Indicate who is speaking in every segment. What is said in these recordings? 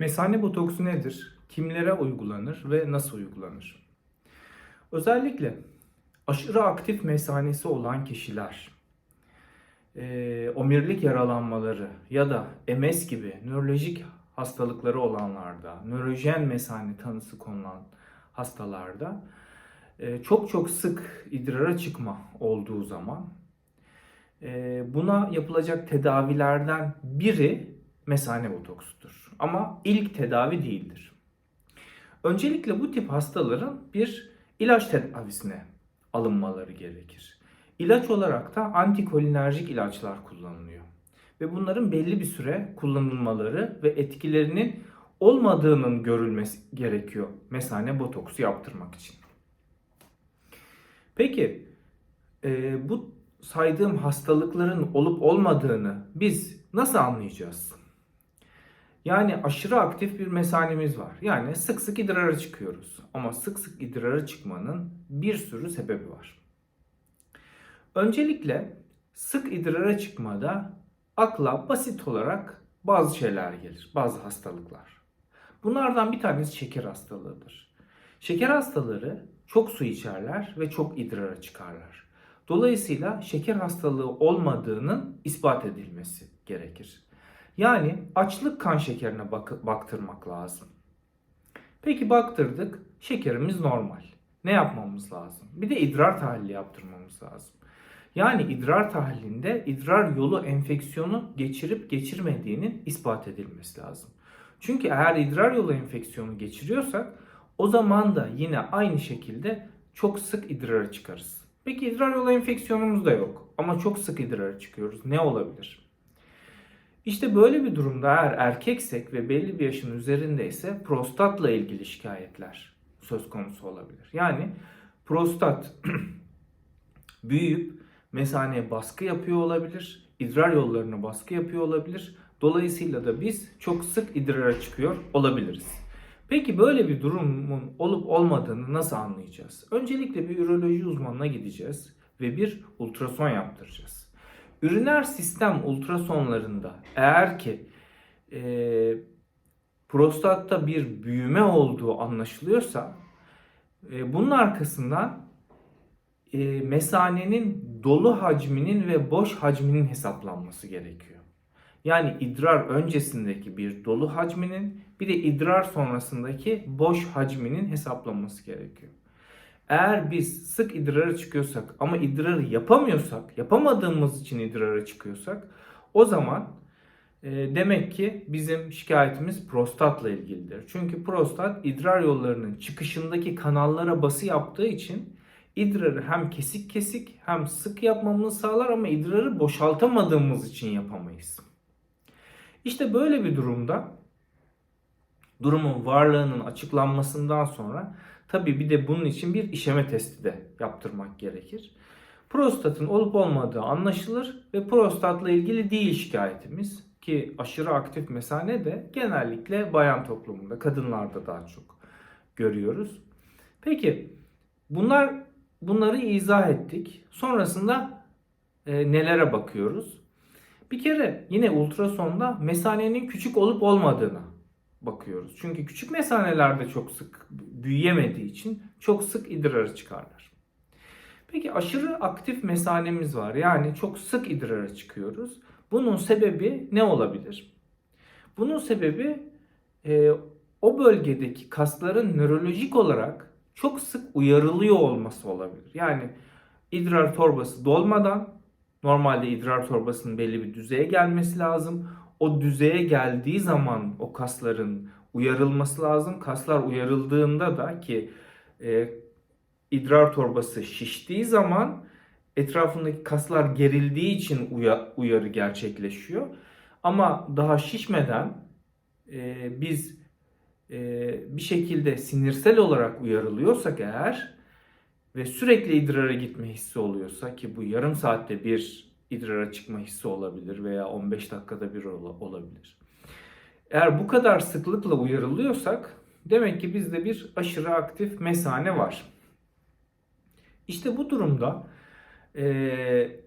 Speaker 1: Mesane botoksu nedir? Kimlere uygulanır ve nasıl uygulanır? Özellikle aşırı aktif mesanesi olan kişiler, e, omurilik yaralanmaları ya da MS gibi nörolojik hastalıkları olanlarda, nörojen mesane tanısı konulan hastalarda e, çok çok sık idrara çıkma olduğu zaman e, buna yapılacak tedavilerden biri mesane botoksudur. Ama ilk tedavi değildir. Öncelikle bu tip hastaların bir ilaç tedavisine alınmaları gerekir. İlaç olarak da antikolinerjik ilaçlar kullanılıyor. Ve bunların belli bir süre kullanılmaları ve etkilerinin olmadığının görülmesi gerekiyor mesane botoksu yaptırmak için. Peki e, bu saydığım hastalıkların olup olmadığını biz nasıl anlayacağız? Yani aşırı aktif bir mesanemiz var. Yani sık sık idrara çıkıyoruz. Ama sık sık idrara çıkmanın bir sürü sebebi var. Öncelikle sık idrara çıkmada akla basit olarak bazı şeyler gelir, bazı hastalıklar. Bunlardan bir tanesi şeker hastalığıdır. Şeker hastaları çok su içerler ve çok idrara çıkarlar. Dolayısıyla şeker hastalığı olmadığının ispat edilmesi gerekir. Yani açlık kan şekerine bak- baktırmak lazım. Peki baktırdık, şekerimiz normal. Ne yapmamız lazım? Bir de idrar tahlili yaptırmamız lazım. Yani idrar tahlilinde idrar yolu enfeksiyonu geçirip geçirmediğinin ispat edilmesi lazım. Çünkü eğer idrar yolu enfeksiyonu geçiriyorsak o zaman da yine aynı şekilde çok sık idrara çıkarız. Peki idrar yolu enfeksiyonumuz da yok ama çok sık idrara çıkıyoruz. Ne olabilir? İşte böyle bir durumda eğer erkeksek ve belli bir yaşın üzerindeyse prostatla ilgili şikayetler söz konusu olabilir. Yani prostat büyüyüp mesaneye baskı yapıyor olabilir, idrar yollarına baskı yapıyor olabilir. Dolayısıyla da biz çok sık idrara çıkıyor olabiliriz. Peki böyle bir durumun olup olmadığını nasıl anlayacağız? Öncelikle bir üroloji uzmanına gideceğiz ve bir ultrason yaptıracağız. Üriner sistem ultrasonlarında eğer ki e, prostatta bir büyüme olduğu anlaşılıyorsa e, bunun arkasından e, mesanenin dolu hacminin ve boş hacminin hesaplanması gerekiyor. Yani idrar öncesindeki bir dolu hacminin bir de idrar sonrasındaki boş hacminin hesaplanması gerekiyor. Eğer biz sık idrara çıkıyorsak ama idrarı yapamıyorsak, yapamadığımız için idrara çıkıyorsak o zaman e, demek ki bizim şikayetimiz prostatla ilgilidir. Çünkü prostat idrar yollarının çıkışındaki kanallara bası yaptığı için idrarı hem kesik kesik hem sık yapmamızı sağlar ama idrarı boşaltamadığımız için yapamayız. İşte böyle bir durumda durumun varlığının açıklanmasından sonra tabii bir de bunun için bir işeme testi de yaptırmak gerekir. Prostatın olup olmadığı anlaşılır ve prostatla ilgili değil şikayetimiz ki aşırı aktif mesane de genellikle bayan toplumunda, kadınlarda daha çok görüyoruz. Peki bunlar bunları izah ettik. Sonrasında e, nelere bakıyoruz? Bir kere yine ultrasonda mesanenin küçük olup olmadığına bakıyoruz. Çünkü küçük mesanelerde çok sık büyüyemediği için çok sık idrara çıkarlar. Peki aşırı aktif mesanemiz var. Yani çok sık idrara çıkıyoruz. Bunun sebebi ne olabilir? Bunun sebebi e, o bölgedeki kasların nörolojik olarak çok sık uyarılıyor olması olabilir. Yani idrar torbası dolmadan normalde idrar torbasının belli bir düzeye gelmesi lazım. O düzeye geldiği zaman o kasların uyarılması lazım. Kaslar uyarıldığında da ki e, idrar torbası şiştiği zaman etrafındaki kaslar gerildiği için uya, uyarı gerçekleşiyor. Ama daha şişmeden e, biz e, bir şekilde sinirsel olarak uyarılıyorsak eğer ve sürekli idrara gitme hissi oluyorsa ki bu yarım saatte bir idrara çıkma hissi olabilir veya 15 dakikada bir olabilir. Eğer bu kadar sıklıkla uyarılıyorsak demek ki bizde bir aşırı aktif mesane var. İşte bu durumda e,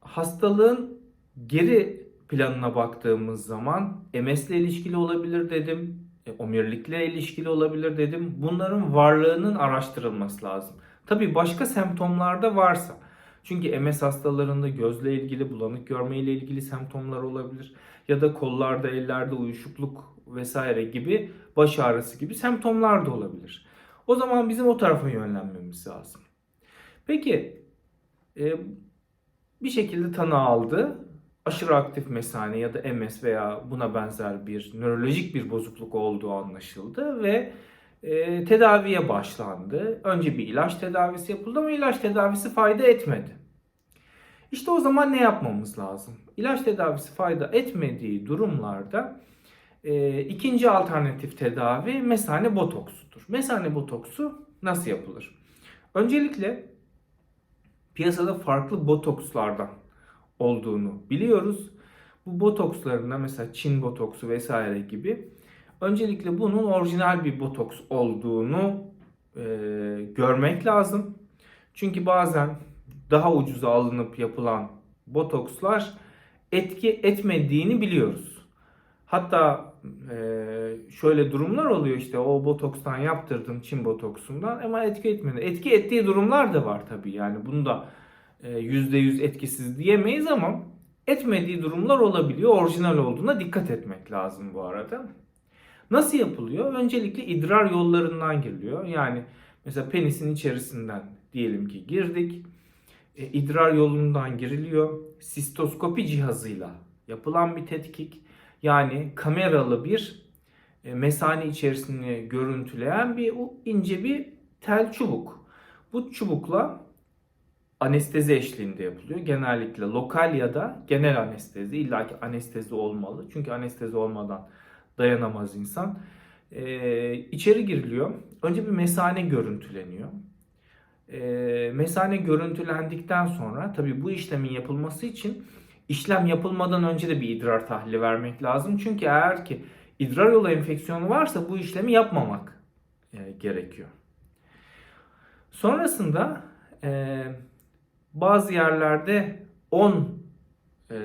Speaker 1: hastalığın geri planına baktığımız zaman MS ile ilişkili olabilir dedim. E, Omurilikle ilişkili olabilir dedim. Bunların varlığının araştırılması lazım. Tabii başka semptomlar da varsa. Çünkü MS hastalarında gözle ilgili, bulanık görme ile ilgili semptomlar olabilir. Ya da kollarda, ellerde uyuşukluk vesaire gibi, baş ağrısı gibi semptomlar da olabilir. O zaman bizim o tarafa yönlenmemiz lazım. Peki e, bir şekilde tanı aldı. Aşırı aktif mesane ya da MS veya buna benzer bir nörolojik bir bozukluk olduğu anlaşıldı ve e, tedaviye başlandı. Önce bir ilaç tedavisi yapıldı ama ilaç tedavisi fayda etmedi. İşte o zaman ne yapmamız lazım? İlaç tedavisi fayda etmediği durumlarda e, ikinci alternatif tedavi mesane botoksudur. Mesane botoksu nasıl yapılır? Öncelikle piyasada farklı botokslardan olduğunu biliyoruz. Bu botokslarında mesela Çin botoksu vesaire gibi öncelikle bunun orijinal bir botoks olduğunu e, görmek lazım. Çünkü bazen daha ucuza alınıp yapılan botokslar etki etmediğini biliyoruz. Hatta e, şöyle durumlar oluyor işte o botokstan yaptırdım Çin botoksundan ama etki etmedi. Etki ettiği durumlar da var tabii yani bunu da e, %100 etkisiz diyemeyiz ama etmediği durumlar olabiliyor. Orijinal olduğuna dikkat etmek lazım bu arada. Nasıl yapılıyor? Öncelikle idrar yollarından giriliyor. Yani mesela penisin içerisinden diyelim ki girdik. E, idrar yolundan giriliyor. Sistoskopi cihazıyla yapılan bir tetkik. Yani kameralı bir e, mesane içerisini görüntüleyen bir ince bir tel çubuk. Bu çubukla anestezi eşliğinde yapılıyor. Genellikle lokal ya da genel anestezi. İlla ki anestezi olmalı. Çünkü anestezi olmadan dayanamaz insan. Ee, içeri giriliyor. Önce bir mesane görüntüleniyor. Ee, mesane görüntülendikten sonra tabi bu işlemin yapılması için işlem yapılmadan önce de bir idrar tahlili vermek lazım. Çünkü eğer ki idrar yolu enfeksiyonu varsa bu işlemi yapmamak e, gerekiyor. Sonrasında e, bazı yerlerde 10 e,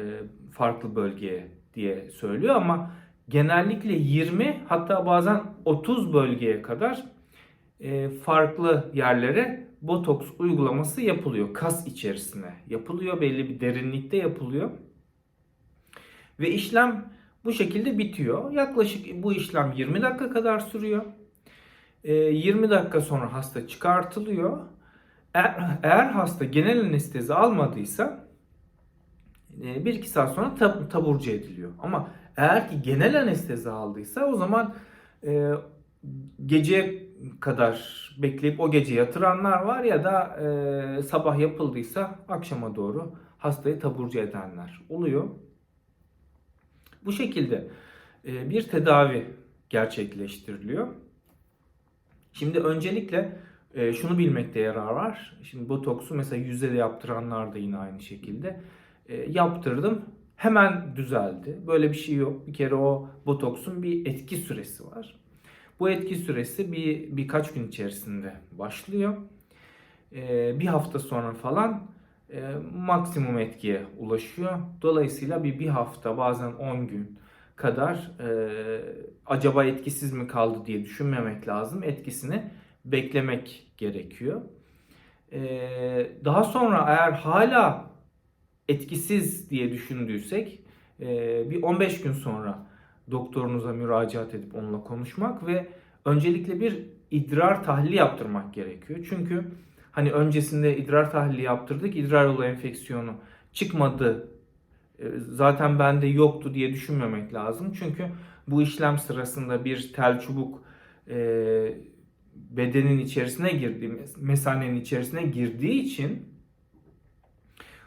Speaker 1: farklı bölgeye diye söylüyor ama genellikle 20 hatta bazen 30 bölgeye kadar e, farklı yerlere botoks uygulaması yapılıyor. Kas içerisine yapılıyor. Belli bir derinlikte yapılıyor. Ve işlem bu şekilde bitiyor. Yaklaşık bu işlem 20 dakika kadar sürüyor. E, 20 dakika sonra hasta çıkartılıyor. Eğer, eğer hasta genel anestezi almadıysa e, bir iki saat sonra tab- taburcu ediliyor. Ama eğer ki genel anestezi aldıysa o zaman e, gece kadar bekleyip o gece yatıranlar var ya da e, sabah yapıldıysa akşama doğru hastayı taburcu edenler oluyor. Bu şekilde e, bir tedavi gerçekleştiriliyor. Şimdi öncelikle e, şunu bilmekte yarar var. Şimdi botoksu mesela yüzde de yaptıranlar da yine aynı şekilde. E, yaptırdım hemen düzeldi. Böyle bir şey yok. Bir kere o botoksun bir etki süresi var. Bu etki süresi bir birkaç gün içerisinde başlıyor. E, bir hafta sonra falan e, maksimum etkiye ulaşıyor. Dolayısıyla bir bir hafta bazen 10 gün kadar e, acaba etkisiz mi kaldı diye düşünmemek lazım. Etkisini beklemek gerekiyor. Ee, daha sonra eğer hala etkisiz diye düşündüysek e, bir 15 gün sonra doktorunuza müracaat edip onunla konuşmak ve öncelikle bir idrar tahlili yaptırmak gerekiyor. Çünkü hani öncesinde idrar tahlili yaptırdık, idrar yolu enfeksiyonu çıkmadı, e, zaten bende yoktu diye düşünmemek lazım. Çünkü bu işlem sırasında bir tel çubuk e, bedenin içerisine girdiği, mesanenin içerisine girdiği için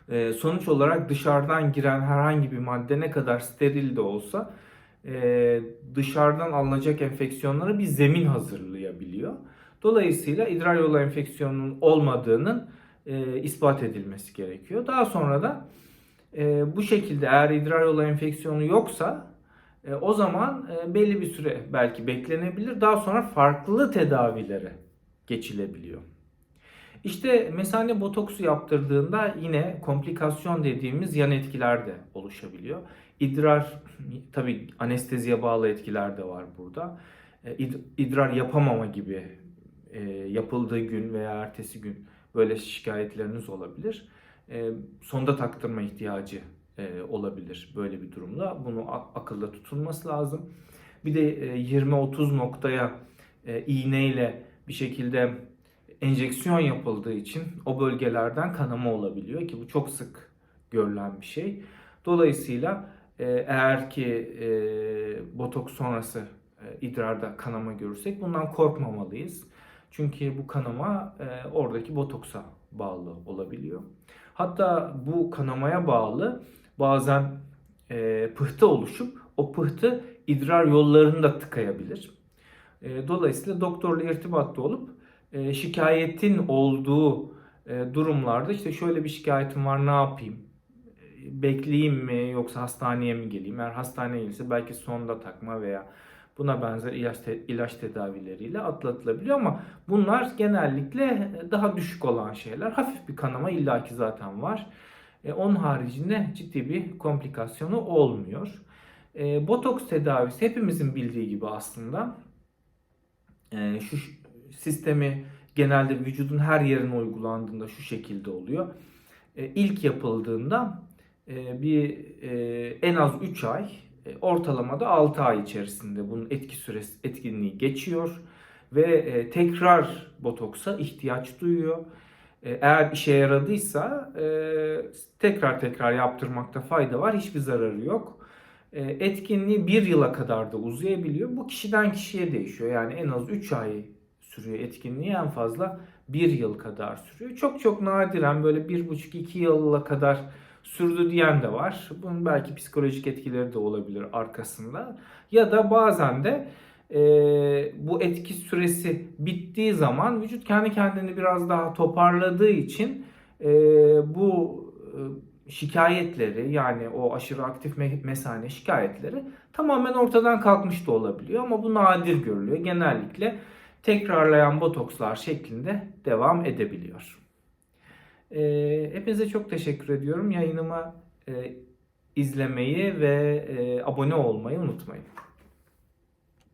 Speaker 1: e, sonuç olarak dışarıdan giren herhangi bir madde ne kadar steril de olsa e, dışarıdan alınacak enfeksiyonlara bir zemin hazırlayabiliyor. Dolayısıyla idrar yolu enfeksiyonunun olmadığının e, ispat edilmesi gerekiyor. Daha sonra da bu şekilde eğer idrar yolu enfeksiyonu yoksa e, o zaman e, belli bir süre belki beklenebilir. Daha sonra farklı tedavilere geçilebiliyor. İşte mesane botoksu yaptırdığında yine komplikasyon dediğimiz yan etkiler de oluşabiliyor. İdrar tabii anesteziye bağlı etkiler de var burada. E, id- İdrar yapamama gibi e, yapıldığı gün veya ertesi gün böyle şikayetleriniz olabilir. E, sonda taktırma ihtiyacı olabilir böyle bir durumda. Bunu akılda tutulması lazım. Bir de e, 20-30 noktaya iğneyle bir şekilde enjeksiyon yapıldığı için o bölgelerden kanama olabiliyor ki bu çok sık görülen bir şey. Dolayısıyla e, eğer ki e, botoks sonrası e, idrarda kanama görürsek bundan korkmamalıyız. Çünkü bu kanama e, oradaki botoksa bağlı olabiliyor. Hatta bu kanamaya bağlı bazen e, pıhtı oluşup o pıhtı idrar yollarını da tıkayabilir. E, dolayısıyla doktorla irtibatta olup e, şikayetin olduğu e, durumlarda işte şöyle bir şikayetim var ne yapayım? E, Bekleyeyim mi yoksa hastaneye mi geleyim? Eğer hastaneye gelirse belki sonda takma veya buna benzer ilaç, te- ilaç tedavileriyle atlatılabiliyor ama bunlar genellikle daha düşük olan şeyler. Hafif bir kanama illaki zaten var. E, onun haricinde ciddi bir komplikasyonu olmuyor. E, botoks tedavisi hepimizin bildiği gibi aslında e, şu sistemi genelde vücudun her yerine uygulandığında şu şekilde oluyor. E, ilk yapıldığında e, bir e, en az 3 ay, e, ortalamada 6 ay içerisinde bunun etki süresi etkinliği geçiyor ve tekrar botoksa ihtiyaç duyuyor. Eğer işe yaradıysa tekrar tekrar yaptırmakta fayda var. Hiçbir zararı yok. Etkinliği bir yıla kadar da uzayabiliyor. Bu kişiden kişiye değişiyor. Yani en az 3 ay sürüyor etkinliği en fazla 1 yıl kadar sürüyor. Çok çok nadiren böyle 1,5-2 yıla kadar sürdü diyen de var. Bunun belki psikolojik etkileri de olabilir arkasında. Ya da bazen de e, bu etki süresi bittiği zaman vücut kendi kendini biraz daha toparladığı için e, bu e, şikayetleri yani o aşırı aktif me- mesane şikayetleri tamamen ortadan kalkmış da olabiliyor ama bu nadir görülüyor. Genellikle tekrarlayan botokslar şeklinde devam edebiliyor. E, hepinize çok teşekkür ediyorum. Yayınımı e, izlemeyi ve e, abone olmayı unutmayın.